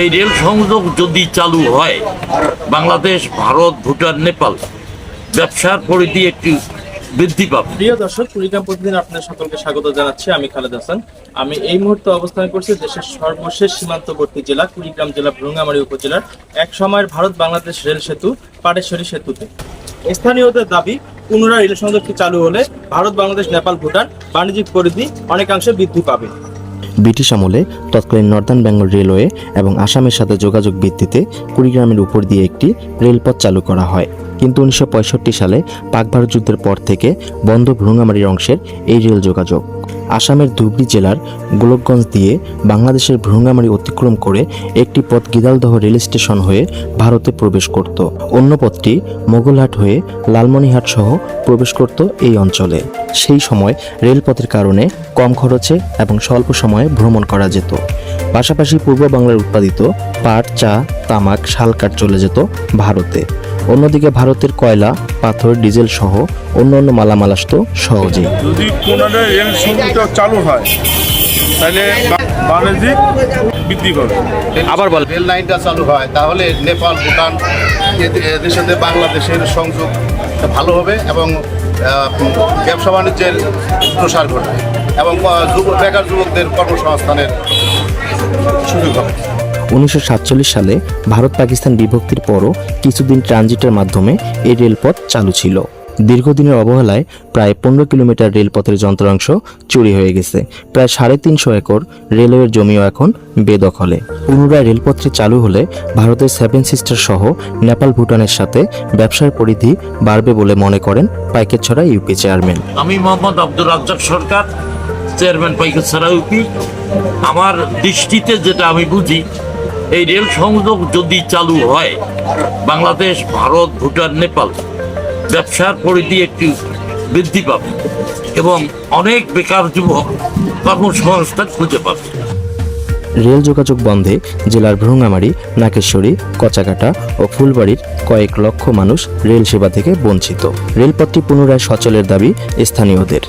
এই রেল সংযোগ যদি চালু হয়, বাংলাদেশ, ভারত, ভুটান, নেপাল, ব্যবসার পরিধি একটি বৃদ্ধি পাবে। প্রিয় দর্শক, কুড়িগ্রাম প্রতিদিন আপনাদের সকলকে স্বাগত জানাচ্ছি। আমি খালেদ হাসান। আমি এই মুহূর্তে অবস্থান করছি দেশের সর্বশেষ সীমান্তবর্তী জেলা, কুড়িগ্রাম জেলা, ভ্রুঙ্গামারী উপজেলার এক সময়ের ভারত বাংলাদেশ রেল সেতু, পাটেশ্বরী সেতুতে। স্থানীয়দের দাবি, পুনরায় রেল সংযোগটি চালু হলে ভারত, বাংলাদেশ, নেপাল, ভুটান বাণিজ্যিক পরিধি অনেকাংশে বৃদ্ধি পাবে। ব্রিটিশ আমলে তৎকালীন নর্দার্ন বেঙ্গল রেলওয়ে এবং আসামের সাথে যোগাযোগ ভিত্তিতে কুড়িগ্রামের উপর দিয়ে একটি রেলপথ চালু করা হয়। কিন্তু উনিশশো পঁয়ষট্টি সালে পাক ভারত যুদ্ধের পর থেকে বন্ধ ভ্রুঙ্গামারির অংশের এই রেল যোগাযোগ। আসামের ধুবড়ি জেলার গোলকগঞ্জ দিয়ে বাংলাদেশের ভ্রুঙ্গামারি অতিক্রম করে একটি পথ গিদালদহ রেল স্টেশন হয়ে ভারতে প্রবেশ করত। অন্য পথটি মোগলহাট হয়ে লালমনিহাট সহ প্রবেশ করত এই অঞ্চলে। সেই সময় রেলপথের কারণে কম খরচে এবং স্বল্প সময়ে ভ্রমণ করা যেত। পাশাপাশি পূর্ব বাংলার উৎপাদিত পাট, চা, তামাক শালকাঠ চলে যেত ভারতে। অন্যদিকে ভারতের কয়লা পাথর ডিজেল সহ অন্যান্য মালামাল আসতো সহজেই। যদি রেল সংযোগটা চালু হয় তাহলে বাণিজ্যিক বৃদ্ধি পাবে। আবার বল। রেল লাইনটা চালু হয় তাহলে নেপাল ভুটান এ- এদের সাথে বাংলাদেশের সংযোগ ভালো হবে এবং ব্যবসা বাণিজ্যের প্রসার ঘটবে এবং যুব- বেকার যুবকদের কর্মসংস্থানের সুযোগ হবে। উনিশশো সাতচল্লিশ সালে ভারত পাকিস্তান বিভক্তির পরও কিছুদিন ট্রানজিটের মাধ্যমে এই রেলপথ চালু ছিল। দীর্ঘদিনের অবহেলায় প্রায় পনেরো কিলোমিটার রেলপথের যন্ত্রাংশ চুরি হয়ে গেছে। প্রায় সাড়ে তিনশো একর রেলওয়ের জমিও এখন বেদখলে। পুনরায় রেলপথটি চালু হলে ভারতের সেভেন সিস্টার সহ নেপাল ভুটানের সাথে ব্যবসার পরিধি বাড়বে বলে মনে করেন পাইকেছড়া ইউপি চেয়ারম্যান। আমি মোহাম্মদ আব্দুর রাজ্জাক সরকার, চেয়ারম্যান পাইকাসারা ইউপি। আমার দৃষ্টিতে যেটা আমি বুঝি এই রেল সংযোগ যদি চালু হয়, বাংলাদেশ, ভারত, ভুটান, নেপাল, ব্যবসার পরিধি একটি বৃদ্ধি পাবে এবং অনেক বেকার যুবক কর্মসংস্থান খুঁজে পাবে। রেল যোগাযোগ বন্ধে জেলার ভ্রুঙ্গামারি নাকেশ্বরী কচাকাটা ও ফুলবাড়ির কয়েক লক্ষ মানুষ রেল সেবা থেকে বঞ্চিত। রেলপথটি পুনরায় সচলের দাবি স্থানীয়দের।